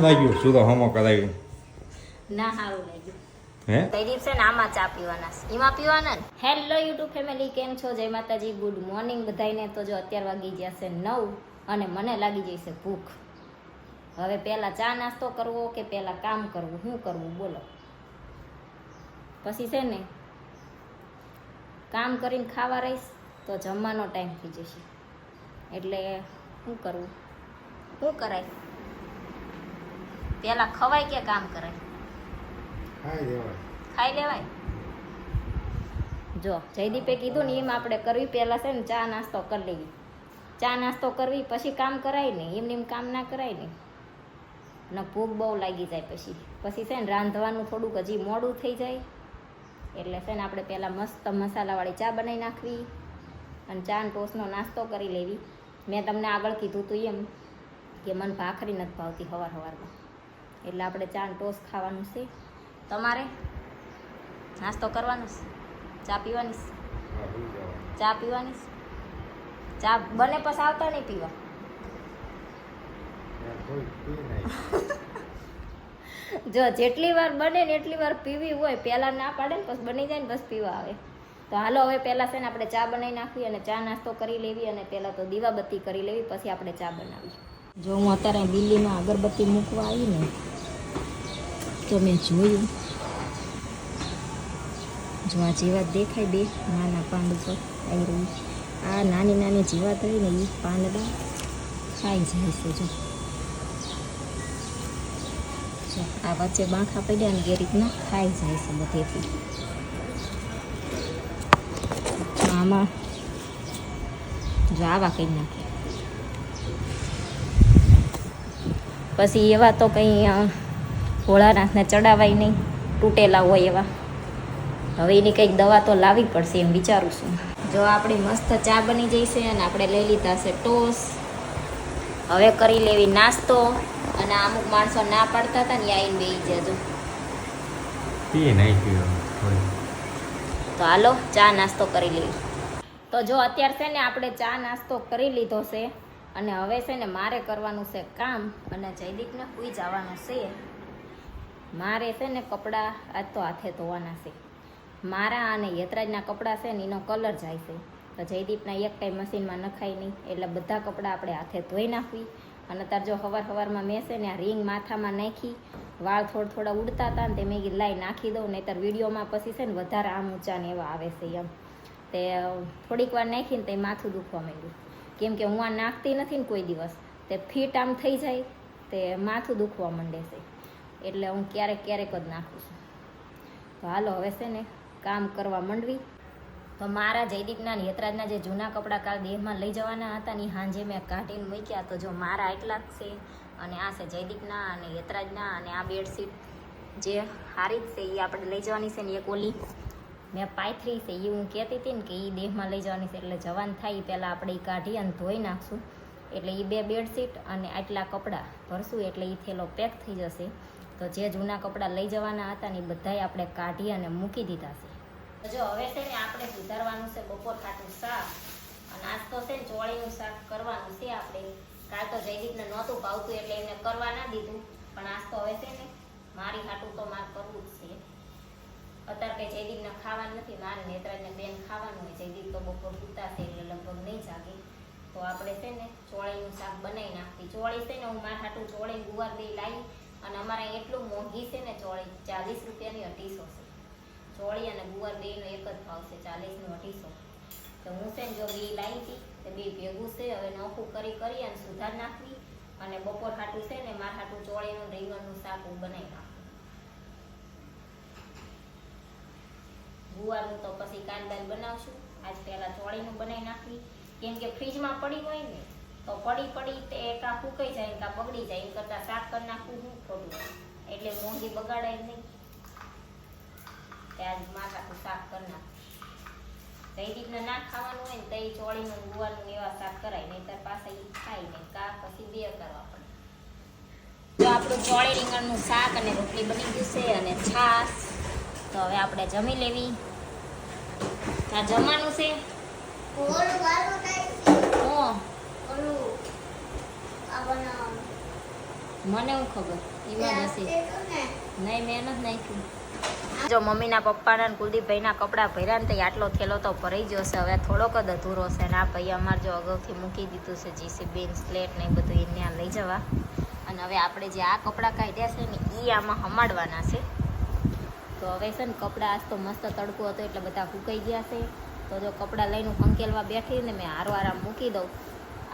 લાગ્યું? શું તો હમો કરાયું? ના સારું લાગ્યું. હે? કઈ દિવસે ને આમાં ચા પીવાના એમાં પીવાના હેલો યુટ્યુબ ફેમિલી કેમ છો? જય માતાજી ગુડ મોર્નિંગ બધાયને. તો જો અત્યાર વાગી ગયા છે નવ અને મને લાગી જશે ભૂખ. હવે પહેલા ચા નાસ્તો કરવો કે પહેલા કામ કરવું? શું કરવું? બોલો. પછી છે ને કામ કરીને ખાવા રહીશ તો જમવાનો ટાઈમ થઈ જશે. એટલે શું કરવું શું કરાય? પહેલા ખવાય કે કામ કરાય ખાઈ લેવાય. ખાઈ લેવાય? જો જયદીપે કીધું ને એમ આપણે કરવી પહેલાં છે ને ચા નાસ્તો કરી લેવી ચા નાસ્તો કરવી પછી કામ કરાય ને એમને એમ કામ ના કરાય ને ને ભૂખ બહુ લાગી જાય પછી. પછી છે ને રાંધવાનું થોડુંક હજી મોડું થઈ જાય. એટલે છે ને આપણે પહેલાં મસ્ત મસાલાવાળી ચા બનાવી નાખવી અને ચા અને ટોસનો નાસ્તો કરી લેવી. મેં તમને આગળ કીધું હતું એમ કે મને ભાખરી નથી ભાવતી સવાર સવારમાં એટલે આપણે ચા ટોસ ખાવાનું છે. તમારે? નાસ્તો કરવાનો છે? ચા પીવાની છે? ચા પીવાની છે? ચા બને પછી આવતા નહીં પીવા? જો જેટલી વાર બને ને એટલી વાર પીવી હોય પહેલાં ના પાડે ને પછી બની જાય ને બસ પીવા આવે. તો હાલો હવે પહેલાં છે ને આપણે ચા બનાવી નાખવી અને ચા નાસ્તો કરી લેવી અને પહેલાં તો દીવાબત્તી કરી લેવી પછી આપણે ચા બનાવી જો હું અત્યારે દિલ્હીમાં અગરબત્તી મૂકવા આવી ને તો મેં જોયું. જો આ જીવાત દેખાય બે નાના પાન ઉપર આવી રહી આ નાની નાની જીવાત હોય ને એ પાંદડા ખાઈ જાય છે જો. આ વચ્ચે બાંખા પડ્યા ને એ રીતના ખાઈ જાય છે બધેથી. આમાં જો આવા કંઈ નાખે. પછી એવા તો કંઈ ભોળાનાથને ચડાવાય નહીં તૂટેલા હોય એવા. હવે એની કંઈક દવા તો લાવવી પડશે એમ વિચારું છું. જો આપણી મસ્ત ચા બની જઈશે અને આપણે લઈ લીધા છે ટોસ. હવે કરી લેવી નાસ્તો અને અમુક માણસો ના પાડતા હતા ને આવીને બેસી જજો તો હાલો ચા નાસ્તો કરી લેવી તો જો અત્યારે છે ને આપણે ચા નાસ્તો કરી લીધો છે અને હવે છે ને મારે કરવાનું છે કામ અને જયદીપને સુઈ જવાનું છે. મારે છે ને કપડાં આજ તો હાથે ધોવાના છે. મારા અને યતરાજના કપડાં છે ને એનો કલર જાય છે. તો જયદીપના એક ટાઈમ મશીનમાં નખાય નહીં, એટલે બધા કપડાં આપણે હાથે ધોઈ નાખવી. અને અત્યારે જો હવાર હવારમાં મેં છે ને આ રિંગ માથામાં નાખી, વાળ થોડા થોડા ઉડતા હતા ને તે મેં લાઈ નાખી દઉં, નહીંતર વિડીયોમાં પછી છે ને વધારે આમ ઊંચા ને એવા આવે છે એમ. તે થોડીક વાર નાખીને તે માથું દુખવા માંડ્યું. કેમ કે હું આ નાખતી નથી ને કોઈ દિવસ, તે ફિટ આમ થઈ જાય, તે માથું દુખવા માંડે છે. એટલે હું ક્યારેક ક્યારેક જ નાખું છું. તો હાલો હવે છે ને કામ કરવા માંડવી. તો મારા જયદીપના યતરાજના જે જૂના કપડાં કાલ દેહમાં લઈ જવાના હતા ને હાંજે મેં કાઢીને મૂક્યા. તો જો મારા એટલા જ છે અને આ છે જયદીપના અને યતરાજના અને આ બેડશીટ જે હારી જ છે એ આપણે લઈ જવાની છે ને એક ઓલી. મેં પાયથરી છે એ હું કહેતી હતી ને કે એ દેહમાં લઈ જવાની છે એટલે જવાન થાય એ પહેલાં આપણે એ કાઢી અને ધોઈ નાખશું. એટલે એ બે બેડશીટ અને આટલા કપડાં ભરશું એટલે એ થેલો પેક થઈ જશે. તો જે જૂના કપડાં લઈ જવાના હતા ને એ બધાય આપણે કાઢી અને મૂકી દીધા છે. જો હવે છે ને આપણે સુધારવાનું છે બપોર ખાતું શાક. અને આજ તો છે ચોળીનું શાક કરવાનું છે આપણે. કાલ તો જયદીપને નહોતું ભાવતું એટલે એને કરવા ના દીધું. પણ આજ તો હવે છે ને મારી ખાટું તો મારે કરવું જ છે. અત્યારે કંઈ જયદીપને ખાવાનું નથી, મારે નેત્રાજને બેન ખાવાનું હોય. જયદીપ તો બપોર સૂતા છે એટલે લગભગ નહીં જાગે. તો આપણે છે ને ચોળીનું શાક બનાવી નાખતી ચોળી છે ને હું મારા હાટું ચોળી ગુવાર દઈ લાવી. અને અમારે એટલું મોંઘી છે ને ચોળી, ચાલીસ રૂપિયાની અઢીસો છે. ચોળી અને ગુવાર બેનો એક જ ભાવ છે, ચાલીસનું અઢીસો. તો હું છે ને જો બે લાવી હતી, તે બે ભેગું છે, હવે નોખું કરી કરી અને સુધાર નાખવી અને બપોર હાટું છે ને મારા હાટું ચોળીનું, રીંગણનું શાક હું બનાવી નાખું. ગુવારનું તો પછી કાલ બાલ બનાવશું. આજ પહેલાં ચોળીનું બનાવી નાખવી. કેમ કે ફ્રીજમાં પડી હોય ને તો પડી પડી તે કાં ફૂકાઈ જાય કાં બગડી જાય, એ કરતાં શાક કરી નાખવું હું ખોટું. એટલે મોંઘી બગાડાય નહીં. તે આજ માથાનું શાક કરી નાખ. કઈ રીતના ના ખાવાનું હોય ને તો એ ચોળીનું ગુવાનું એવા શાક કરાય, નહીંતર પાછા એ ખાય ને કા પછી બે કરવા પડે તો આપણું ચોળી રીંગણનું શાક અને રોટલી બની ગયું છે અને છાશ. તો હવે આપણે જમી લેવી. આ જમવાનું છે ઓલું વાળું થાય છે. હું ઓલું આ બનાવવાનું. મને હું ખબર? એમાં નથી. નહીં મેં નથી નાખ્યું. જો મમ્મીના પપ્પાના કુલદીપભાઈના કપડાં ભર્યા ને તો આટલો થેલો તો ભરાઈ ગયો છે. હવે થોડોક જ અધૂરો છે ને આ ભાઈ અમારે જો અગાઉથી મૂકી દીધું છે જીસીબી સ્લેટ ને બધું એને ત્યાં લઈ જવા. અને હવે આપણે જે આ કપડાં કાઢ્યા છે ને એ આમાં હમાડવાના છે. તો હવે છે ને કપડાં આજ તો મસ્ત તડકો હતો એટલે બધા ફૂંકાઈ ગયા છે. તો જો કપડાં લઈને હું હંકેલવા બેઠી ને મેં હારો આરામ મૂકી દઉં.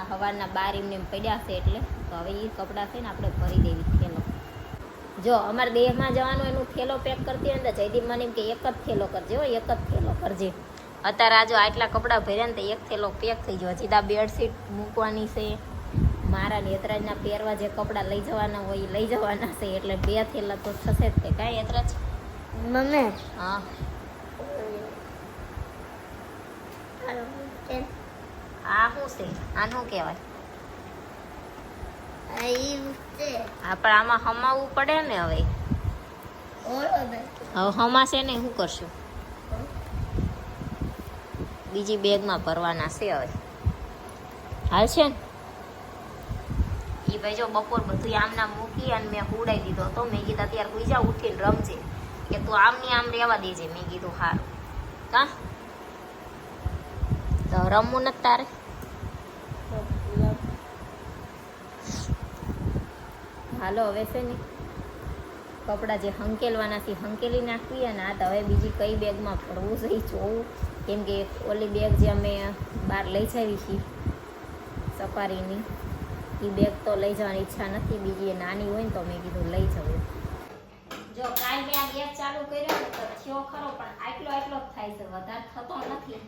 આ હવારના બાર એમને એમ પડ્યા છે એટલે તો હવે એ કપડાં છે ને આપણે ભરી દેવી થેલો. જો અમારે દેહમાં જવાનું એનું થેલો પેક કરતી હોય ને જયદીપ મને એમ કે એક જ થેલો કરજે હો એક જ થેલો કરજે. અત્યારે આજો આટલા કપડાં ભર્યા ને તો એક થેલો પેક થઈ ગયો. સીધા બેડશીટ મૂકવાની છે. મારા નેતરાજના પહેરવા જે કપડાં લઈ જવાના હોય એ લઈ જવાના છે એટલે બે થેલા તો થશે જ તે. કાંઈ નેતરાજ? મમ્મી? હા. આ શું છે? આનું કહેવાય? હા પણ આમાં હમાવવું પડે ને હવે. હવે? હમાશે ને શું કરશું? બીજી બેગમાં ભરવાના છે હવે. હાલ છે ને? એ ભાઈ જો બપોર બધું આમના મૂકી અને મેં ઉડાઈ દીધો તો મેં કીધું અત્યારે હુઈ જા ઉઠીને રમજે. કે તું આમની આમ રહેવા દેજે. મેં કીધું સારું કા તો રમવું નથી તારે હાલો, હવે છે ને, કપડાં જે હંકેલવાના છે, હંકેલી નાખવી અને આ તો હવે બીજી કઈ બેગમાં ભરવું છે જોવું. કેમ કે ઓલી બેગ જે અમે બહાર લઈ જાવી છીએ, સફારીની, એ બેગ તો લઈ જવાની ઈચ્છા નથી. બીજી એ નાની હોય ને તો મેં કીધું લઈ જવું જો કાલ મેં આ બેગ ચાલુ કર્યો તો થયો ખરો, પણ આટલો આટલો જ થાય છે, વધારે થતો નથી.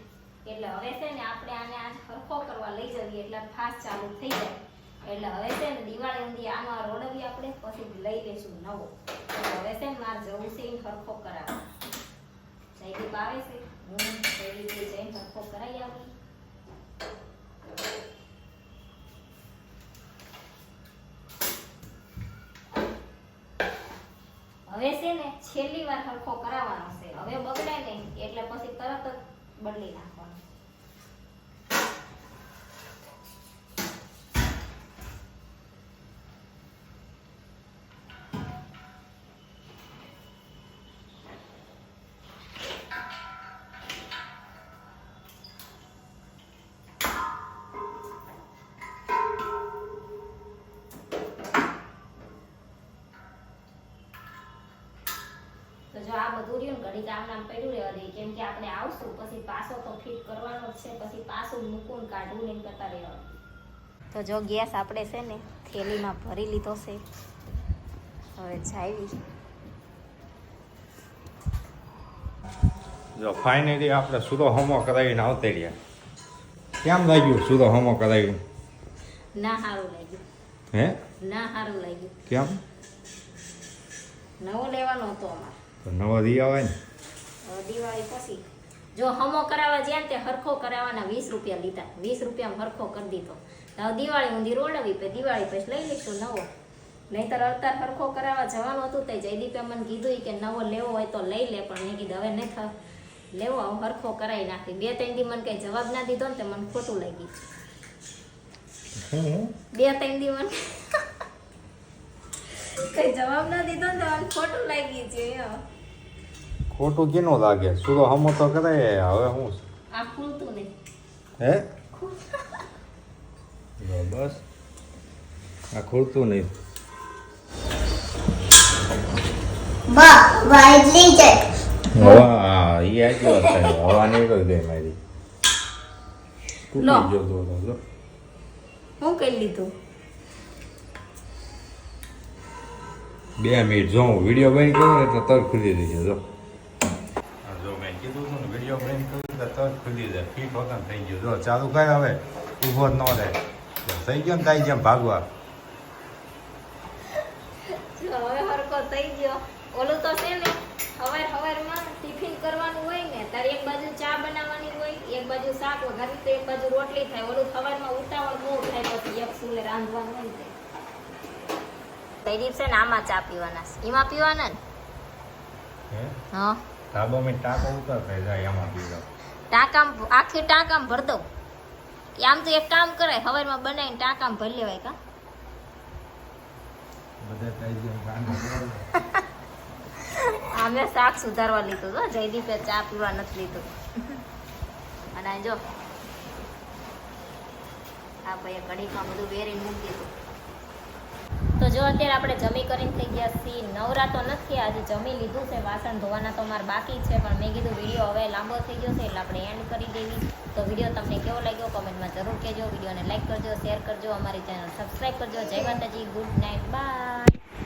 એટલે હવે છે ને આપણે આને આજ હરખો કરવા લઈ જઈએ એટલે ફાસ્ટ ચાલુ થઈ જાય. એટલે હવે છે ને દિવાળી ઊંધી આમાં રોડવી આપણે પછી લઈ લેશું નવો. એટલે હવે છે ને મારે જવું છે ઈ હરખો કરાવવા જયદીપ આવે છે. હું જયદીપ જઈને હરખો કરાવી આવી. હવે છે ને છેલ્લી વાર હરખો કરાવવાનો છે. હવે બગડે નહીં. એટલે પછી તરત જ બદલી નાખવાનો. જો ઘડી આમ નામ પડ્યું રહેવા દઈએ કેમ કે આપણે આવશું પછી પાસો તો ફિટ કરવાનો જ છે પછી પાછું મૂકવું કાઢવું ને કરતા રહેવાનું તો જો ગેસ આપણે છે ને થેલીમાં ભરી લીધો છે હવે જાવી જો ફાઇનલી આપણે સુરો હોમો કરાવીને આવતા રહ્યા. કેમ લાગ્યું સુરો હોમો કરાવીને? ના સારું લાગ્યું. હે? ના સારું લાગ્યું. કેમ? નવો લેવાનો હતો અમારે. નવો દી આવે ને? દિવાળી પછી જો હમો કરાવવા જ્યાં તે હરખો કરાવવાના વીસ રૂપિયા લીધા. વીસ રૂપિયામાં હરખો કરી દીધો. તો હવે દિવાળી ઊંધી રોડવી પછી દિવાળી પછી લઈ લઈશું નવો. નહીતર અવતાર હરખો કરાવવા જવાનું હતું તે જયદીપે મને કીધું કે નવો લેવો હોય તો લઈ લે પણ મેં કીધું હવે નહીં થાય લેવો હવે હરખો કરાવી નાખી. બે ત્રણ દી મને કઈ જવાબ ના દીધો ને તે મને ખોટું લાગી બે ત્રણ દી મને કઈ જવાબ ના દીધો ને તો મને ખોટું લાગી છે ખોટું કેનું લાગે? સુરો હમો તો કરાય હવે હું આ ખુલતું નહીં. હે? બસ. આ ખોલતું નહીં. છે હવા હા એ આટલો હવા નીકળી ગઈ મારી. ગયો તો તો. હું કરી લીધું? બે મિનિટ જો હું વીડિયો બંધ કરું ને એટલે તરત ખુલી રહી જો જો. કીધું હતું ને વીડિયો બંધ કર્યું તો તરત ખુલી જાય. ફીટ વગર થઈ ગયું. જો ચાલુ કર હવે. ઊભો ન રહે. થઈ ગયો ને તાઈ જેમ ભાગવા. હવે હરકો થઈ ગયો. ઓલું તો છે ને હવાર હવારમાં ટિફિન કરવાનું હોય ને તારે એક બાજુ ચા બનાવવાની હોય એક બાજુ શાક વઘારી તો એક બાજુ રોટલી થાય. ઓલું સવારમાં ઉતાવળ બહુ થાય પછી એક સુલે રાંધવાનું હોય ને. તે દિવસે છે ને આમાં ચા પીવાના એમાં પીવાના ને? હે. હા ધાબો મેં ટાંકો ઉતરતા જાય એમાં પીધો. ટાંકામ આખી ટાંકામ ભર દઉં. આમ તો એક કામ કરાય હવારમાં બનાવીને ટાંકામ ભરી લેવાય કા? અમે શાક સુધારવા લીધું તો જયદીપે ચા પીવા નથી લીધું. અને જો આ ભાઈએ કઢીમાં બધું વેરી મૂકી દીધું. જો અત્યારે આપણે જમી કરીને થઈ ગયા છીએ. નવરા તો નથી, આજે જમી લીધું છે. વાસણ ધોવાના તો મારે બાકી છે, પણ મેં કીધું વીડિયો હવે લાંબો થઈ ગયો છે એટલે આપણે એન્ડ કરી દેવી. તો વીડિયો તમને કેવો લાગ્યો કોમેન્ટમાં જરૂર કહેજો. વિડીયોને લાઈક કરજો શેર કરજો, અમારી ચેનલ સબસ્ક્રાઈબ કરજો. જય માતાજી ગુડ નાઇટ બાય